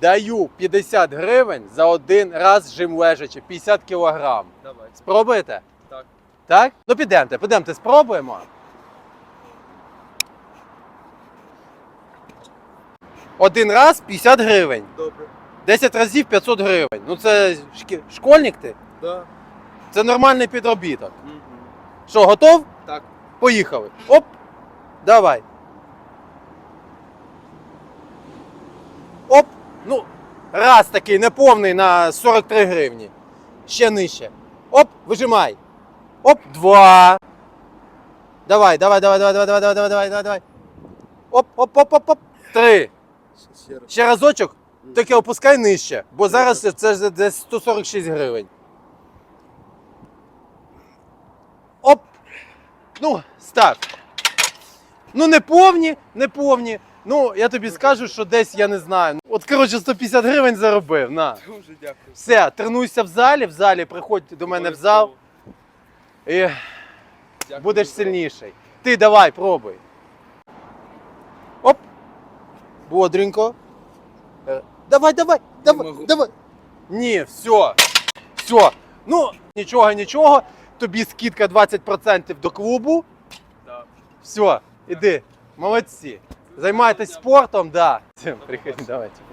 Даю 50 гривень за один раз жим лежачи, 50 кілограм. Давай. Спробуєте? Так. Так? Ну підемте, підемте, спробуємо. Один раз 50 гривень. Добре. 10 разів 500 гривень. Ну це шкі- школьник ти? Да. Це нормальний підробіток. Угу. Що, готов? Так. Поїхали. Оп! Давай. Оп! Ну, раз такий неповний на 43 гривні. Ще нижче. Оп, вижимай. Оп, два. Давай, давай, давай, давай, давай, давай, давай, давай, давай, давай. Оп, оп, оп, оп, оп. Три. Ще разочок, тільки опускай нижче, бо зараз це десь 146 гривень. Оп! Ну, став. Ну, не повні, не повні. Ну, я тобі скажу, що десь я не знаю. От, коротше, 150 гривень заробив. На. Дуже дякую. Все, тренуйся в залі, в залі приходь до мене в зал і Дякую будеш за- сильніший. Ти давай, пробуй. Оп. Бодренько. Е, Давай, давай, давай, можу. давай. Ні, все. Все. Ну, нічого, нічого. Тобі скидка 20% до клубу. Да. Все, іди. Молодці. Займайтесь спортом, да. Всім приходь, давайте.